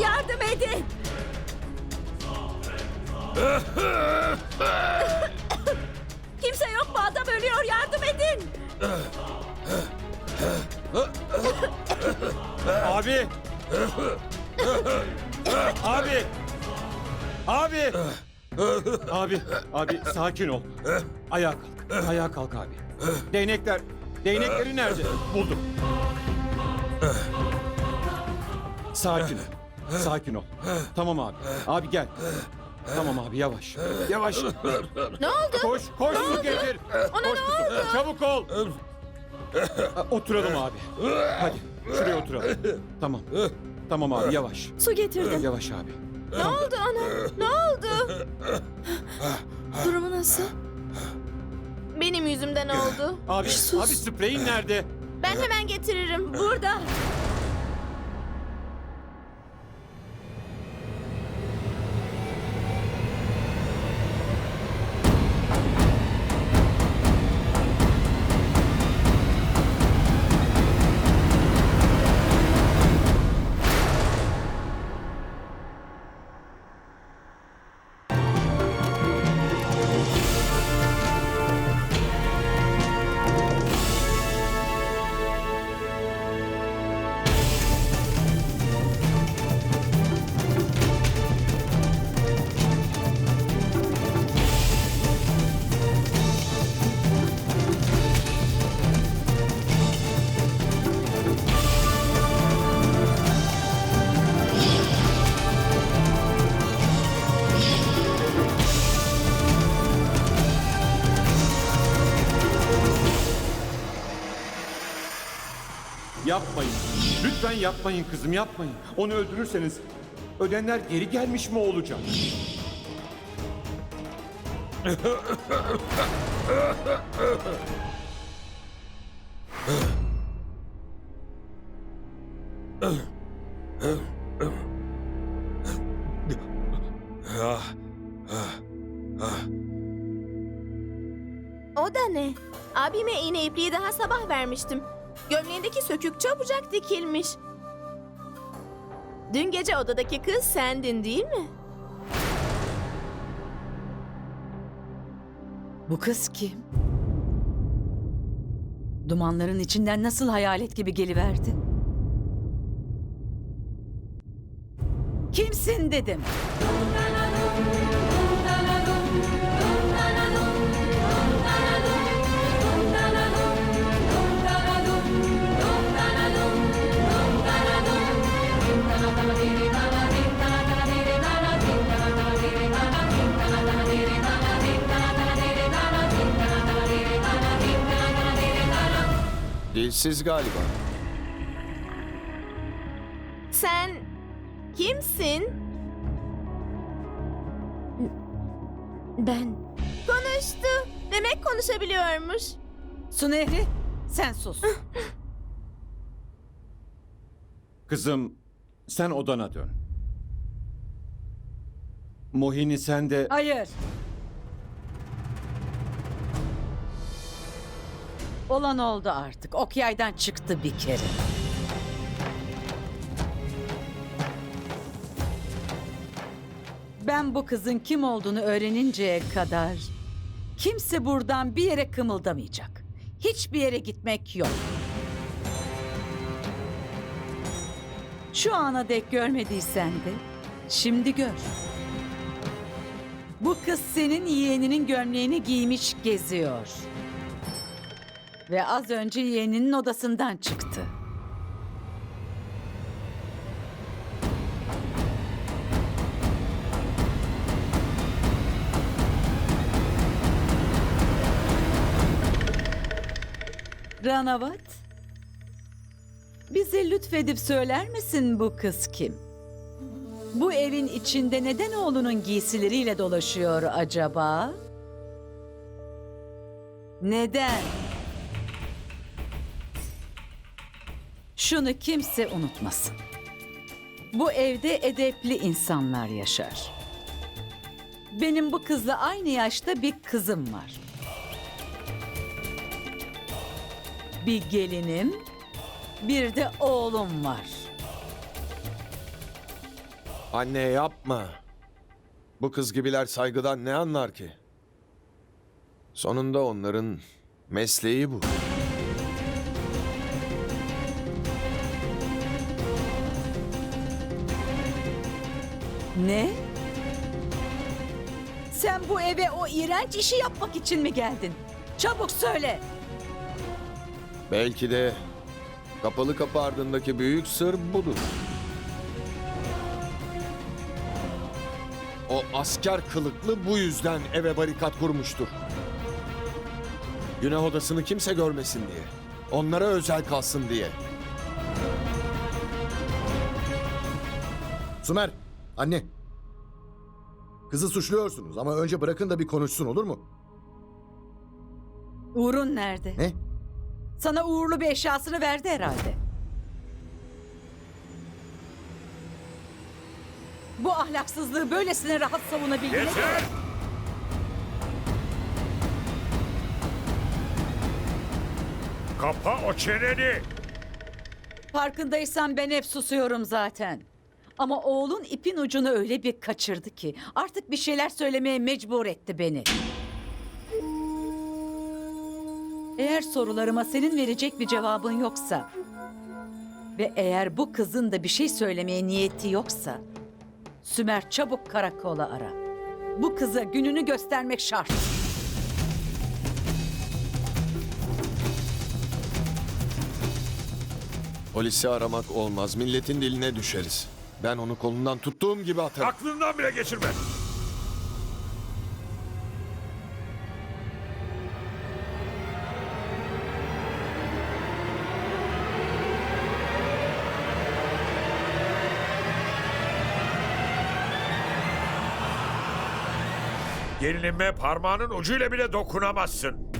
Yardım edin. Kimse yok mu? Adam ölüyor. Yardım edin. Abi! abi! Abi! abi, abi sakin ol. Ayağa kalk. Ayağa kalk abi. Değnekler, değnekleri nerede? Buldum. Sakin ol. Sakin ol. Tamam abi. Abi gel. Tamam abi yavaş. Yavaş. Ne oldu? Koş, koş su getir. Ona koş ne kızım, Çabuk ol. Oturalım abi. Hadi şuraya oturalım. Tamam. Tamam abi yavaş. Su getirdim. Yavaş abi. Ne oldu ana? Ne oldu? Durumu nasıl? Benim yüzümden oldu. Abi, Sus. abi spreyin nerede? Ben hemen getiririm. Burada. Yapmayın. Lütfen yapmayın kızım yapmayın. Onu öldürürseniz ölenler geri gelmiş mi olacak? O da ne? Abime iğne ipliği daha sabah vermiştim. Gömleğindeki sökük çabucak dikilmiş. Dün gece odadaki kız sendin değil mi? Bu kız kim? Dumanların içinden nasıl hayalet gibi geliverdi? Kimsin dedim. Dilsiz galiba. Sen kimsin? Ben. Konuştu. Demek konuşabiliyormuş. Su Nehri, sen sus. Kızım sen odana dön. Mohini sen de... Hayır. Olan oldu artık. Ok yaydan çıktı bir kere. Ben bu kızın kim olduğunu öğreninceye kadar kimse buradan bir yere kımıldamayacak. Hiçbir yere gitmek yok. Şu ana dek görmediysen de şimdi gör. Bu kız senin yeğeninin gömleğini giymiş geziyor. Ve az önce yeğeninin odasından çıktı. Ranavat, bize lütfedip söyler misin bu kız kim? Bu evin içinde neden oğlunun giysileriyle dolaşıyor acaba? Neden? Şunu kimse unutmasın. Bu evde edepli insanlar yaşar. Benim bu kızla aynı yaşta bir kızım var. Bir gelinim, bir de oğlum var. Anne yapma. Bu kız gibiler saygıdan ne anlar ki? Sonunda onların mesleği bu. Ne? Sen bu eve o iğrenç işi yapmak için mi geldin? Çabuk söyle. Belki de kapalı kapı ardındaki büyük sır budur. O asker kılıklı bu yüzden eve barikat kurmuştur. Günah odasını kimse görmesin diye. Onlara özel kalsın diye. Sümer, anne. Kızı suçluyorsunuz ama önce bırakın da bir konuşsun olur mu? Uğur'un nerede? Ne? Sana uğurlu bir eşyasını verdi herhalde. Bu ahlaksızlığı böylesine rahat savunabildiğine Yeter! Kapa o çeneni! Farkındaysan ben hep susuyorum zaten. Ama oğlun ipin ucunu öyle bir kaçırdı ki artık bir şeyler söylemeye mecbur etti beni. Eğer sorularıma senin verecek bir cevabın yoksa ve eğer bu kızın da bir şey söylemeye niyeti yoksa Sümer çabuk karakola ara. Bu kıza gününü göstermek şart. Polisi aramak olmaz. Milletin diline düşeriz. Ben onu kolundan tuttuğum gibi atarım. Aklından bile geçirme! Gelinime parmağının ucuyla bile dokunamazsın.